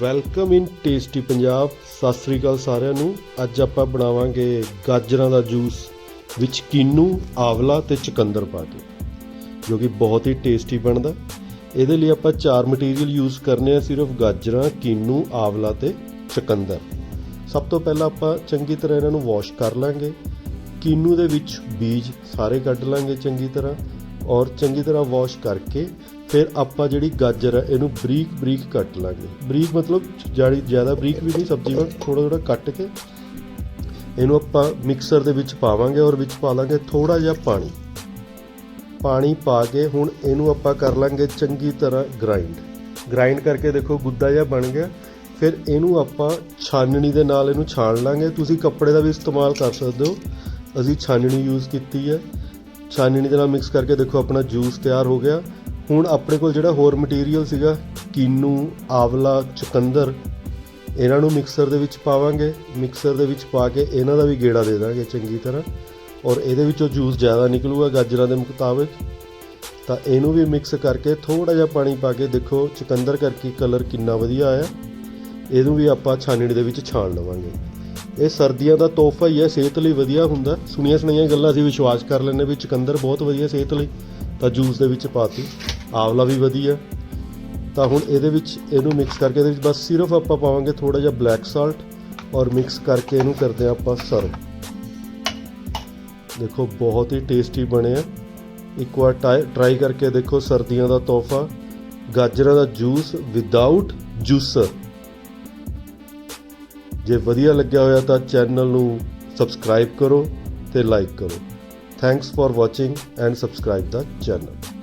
Welcome ਇਨ tasty Punjab. Sat Sri ਅਕਾਲ ਸਾਰਿਆਂ ਨੂੰ। ਅੱਜ ਆਪਾਂ ਬਣਾਵਾਂਗੇ ਗਾਜਰਾਂ ਦਾ ਜੂਸ, ਵਿੱਚ ਕੀਨੂ, ਆਵਲਾ ਤੇ ਚੁਕੰਦਰ ਪਾ ਕੇ, ਜੋ ਕਿ ਬਹੁਤ ਹੀ ਟੇਸਟੀ ਬਣਦਾ। ਇਹਦੇ ਲਈ ਆਪਾਂ ਚਾਰ ਮਟੀਰੀਅਲ ਯੂਜ਼ ਕਰਨੇ ਆ ਸਿਰਫ ਗਾਜਰਾਂ, ਕੀਨੂ, ਆਵਲਾ ਤੇ ਚਕੰਦਰ। ਸਭ ਤੋਂ ਪਹਿਲਾਂ ਆਪਾਂ ਚੰਗੀ ਤਰ੍ਹਾਂ ਇਹਨਾਂ ਨੂੰ ਵਾਸ਼ ਕਰ ਲਾਂਗੇ। ਕੀਨੂ ਦੇ ਵਿੱਚ ਬੀਜ ਸਾਰੇ ਕੱਢ ਲਾਂਗੇ ਚੰਗੀ ਤਰ੍ਹਾਂ। ਔਰ ਚੰਗੀ ਤਰ੍ਹਾਂ ਵਾਸ਼ ਕਰਕੇ ਫਿਰ ਆਪਾਂ ਜਿਹੜੀ ਗਾਜਰ ਹੈ ਇਹਨੂੰ ਬਰੀਕ ਬਰੀਕ ਕੱਟ ਲਾਂਗੇ। ਬਰੀਕ ਮਤਲਬ ਜਿਹੜੀ ਜ਼ਿਆਦਾ ਬਰੀਕ ਵੀ ਨਹੀਂ, ਸਬਜ਼ੀ ਵਾਂਗ ਥੋੜਾ ਥੋੜਾ ਕੱਟ ਕੇ ਇਹਨੂੰ ਆਪਾਂ ਮਿਕਸਰ ਦੇ ਵਿੱਚ ਪਾਵਾਂਗੇ ਔਰ ਵਿੱਚ ਪਾ ਲਾਂਗੇ ਥੋੜਾ ਜਿਹਾ ਪਾਣੀ। ਪਾਣੀ ਪਾ ਕੇ ਹੁਣ ਇਹਨੂੰ ਆਪਾਂ ਕਰ ਲਾਂਗੇ ਚੰਗੀ ਤਰ੍ਹਾਂ ਗ੍ਰਾਈਂਡ ਗ੍ਰਾਈਂਡ ਕਰਕੇ ਦੇਖੋ ਗੁੱਦਾ ਜਿਹਾ ਬਣ ਗਿਆ। ਫਿਰ ਇਹਨੂੰ ਆਪਾਂ ਛਾਨਣੀ ਦੇ ਨਾਲ ਇਹਨੂੰ ਛਾਣ ਲਾਂਗੇ। ਤੁਸੀਂ ਕੱਪੜੇ ਦਾ ਵੀ ਇਸਤੇਮਾਲ ਕਰ ਸਕਦੇ ਹੋ। ਅਸੀਂ ਛਾਨਣੀ ਯੂਜ਼ ਕੀਤੀ ਹੈ। ਛਾਨਣੀ ਦੇ ਨਾਲ ਮਿਕਸ ਕਰਕੇ ਦੇਖੋ ਆਪਣਾ ਜੂਸ ਤਿਆਰ ਹੋ ਗਿਆ। ਹੁਣ ਆਪਣੇ ਕੋਲ ਜਿਹੜਾ ਹੋਰ ਮਟੀਰੀਅਲ ਸੀਗਾ, ਕੀਨੂ, ਆਵਲਾ, ਚੁਕੰਦਰ, ਇਹਨਾਂ ਨੂੰ ਮਿਕਸਰ ਦੇ ਵਿੱਚ ਪਾਵਾਂਗੇ। ਮਿਕਸਰ ਦੇ ਵਿੱਚ ਪਾ ਕੇ ਇਹਨਾਂ ਦਾ ਵੀ ਗੇੜਾ ਦੇ ਦਾਂਗੇ ਚੰਗੀ ਤਰ੍ਹਾਂ। ਔਰ ਇਹਦੇ ਵਿੱਚੋਂ ਜੂਸ ਜ਼ਿਆਦਾ ਨਿਕਲੂਗਾ ਗਾਜਰਾਂ ਦੇ ਮੁਤਾਬਿਕ। ਤਾਂ ਇਹਨੂੰ ਵੀ ਮਿਕਸ ਕਰਕੇ ਥੋੜਾ ਜਿਹਾ ਪਾਣੀ ਪਾ ਕੇ ਦੇਖੋ ਚੁਕੰਦਰ ਕਰਕੇ ਕਲਰ ਕਿੰਨਾ ਵਧੀਆ ਆਇਆ। ਇਹਨੂੰ ਵੀ ਆਪਾਂ ਛਾਨਣੀ ਦੇ ਵਿੱਚ ਛਾਣ ਲਵਾਂਗੇ। ਇਹ ਸਰਦੀਆਂ ਦਾ ਤੋਹਫਾ ਹੀ ਹੈ, ਸਿਹਤ ਲਈ ਵਧੀਆ ਹੁੰਦਾ। ਸੁਣੀਆਂ ਸੁਣਾਈਆਂ ਗੱਲਾਂ ਅਸੀਂ ਵਿਸ਼ਵਾਸ ਕਰ ਲੈਂਦੇ ਵੀ ਚੁਕੰਦਰ ਬਹੁਤ ਵਧੀਆ ਸਿਹਤ ਲਈ, ਤਾਂ ਜੂਸ ਦੇ ਵਿੱਚ ਪਾਤੀ ਆਵਲਾ ਵੀ ਵਧੀਆ। ਤਾਂ ਹੁਣ ਇਹਦੇ ਵਿੱਚ ਇਹਨੂੰ ਮਿਕਸ ਕਰਕੇ ਇਹਦੇ ਵਿੱਚ ਬਸ ਸਿਰਫ ਆਪਾਂ ਪਾਵਾਂਗੇ ਥੋੜਾ ਜਿਹਾ ਬਲੈਕ ਸਾਲਟ ਔਰ ਮਿਕਸ ਕਰਕੇ ਇਹਨੂੰ ਕਰਦੇ ਹਾਂ ਆਪਾਂ ਸਰਵ। ਦੇਖੋ, ਬਹੁਤ ਹੀ ਟੇਸਟੀ ਬਣਿਆ ਇੱਕ ਵਾਰ ਟਰਾਈ ਕਰਕੇ ਦੇਖੋ ਸਰਦੀਆਂ ਦਾ ਤੋਹਫਾ। ਗਾਜਰਾਂ ਦਾ ਜੂਸ ਵਿਦਆਊਟ ਜੂਸਰ ਜੇ ਵਧੀਆ ਲੱਗਿਆ ਹੋਇਆ ਤਾਂ ਚੈਨਲ ਨੂੰ ਸਬਸਕ੍ਰਾਈਬ ਕਰੋ ਤੇ ਲਾਈਕ ਕਰੋ। Thanks for watching and subscribe the channel